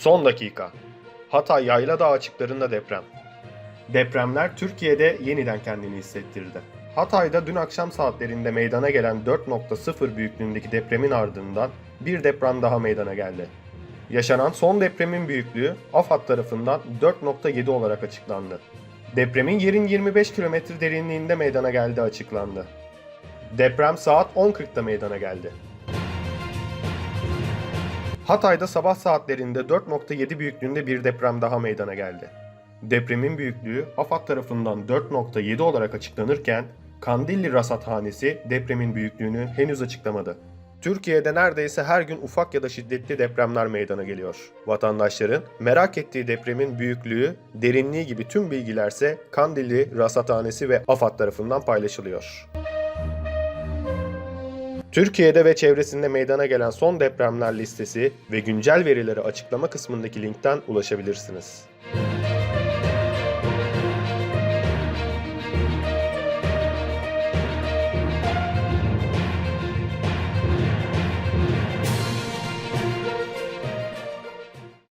Son dakika. Hatay Yayladağ açıklarında deprem. Depremler Türkiye'de yeniden kendini hissettirdi. Hatay'da dün akşam saatlerinde meydana gelen 4.0 büyüklüğündeki depremin ardından bir deprem daha meydana geldi. Yaşanan son depremin büyüklüğü AFAD tarafından 4.7 olarak açıklandı. Depremin yerin 25 kilometre derinliğinde meydana geldiği açıklandı. Deprem saat 10.40'da meydana geldi. Hatay'da sabah saatlerinde 4.7 büyüklüğünde bir deprem daha meydana geldi. Depremin büyüklüğü AFAD tarafından 4.7 olarak açıklanırken Kandilli Rasathanesi depremin büyüklüğünü henüz açıklamadı. Türkiye'de neredeyse her gün ufak ya da şiddetli depremler meydana geliyor. Vatandaşların merak ettiği depremin büyüklüğü, derinliği gibi tüm bilgilerse Kandilli Rasathanesi ve AFAD tarafından paylaşılıyor. Türkiye'de ve çevresinde meydana gelen son depremler listesi ve güncel verileri açıklama kısmındaki linkten ulaşabilirsiniz.